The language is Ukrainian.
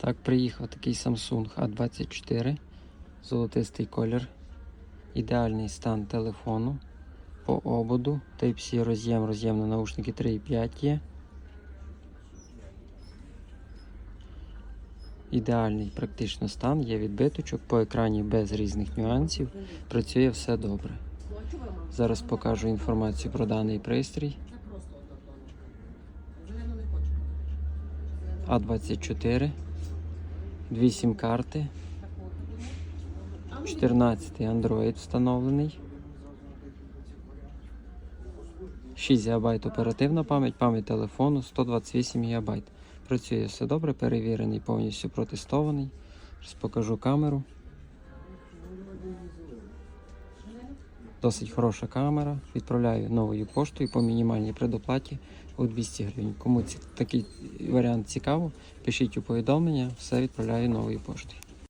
Так, приїхав такий Samsung A24, золотистий колір, ідеальний стан телефону по ободу, Type-C роз'єм, роз'єм на наушники 3.5 є. Ідеальний практично стан, є відбиточок по екрані без різних нюансів. Працює все добре. Зараз покажу інформацію про даний пристрій. А24, дві сім-карти, 14 Android встановлений. 6 ГБ оперативна пам'ять, пам'ять телефону 128 ГБ. Працює все добре, перевірений, повністю протестований. Зараз покажу камеру. Досить хороша камера. Відправляю новою поштою по мінімальній предоплаті у 200 гривень. Кому ці, такий варіант цікаво, пишіть у повідомлення, все відправляю новою поштою.